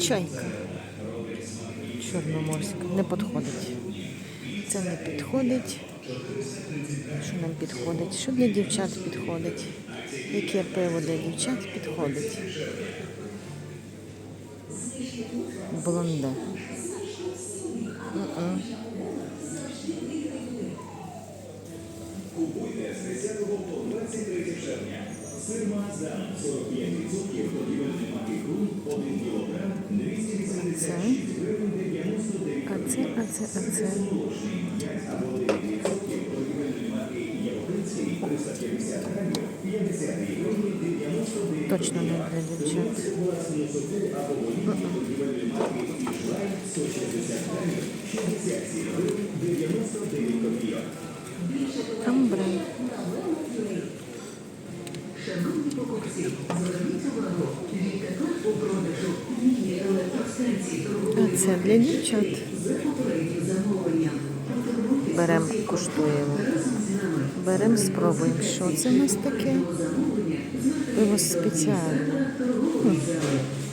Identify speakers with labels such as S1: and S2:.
S1: Чайка. Чорноморська. Не підходить. Це не підходить. Що нам підходить? Що для дівчат підходить? Яке пиво для дівчат підходить? Блонде. Ціна 45% торгівельної марки «Крум» 1 286 гривень 99 А це, а це, а це. 350 гривень
S2: 50 гривень 99 Точно не для дівчат. Там бренд.
S1: А це для дівчат. Беремо, куштуємо. Беремо, спробуємо, що це у нас таке. Пиво спеціальне.
S2: торгової зали.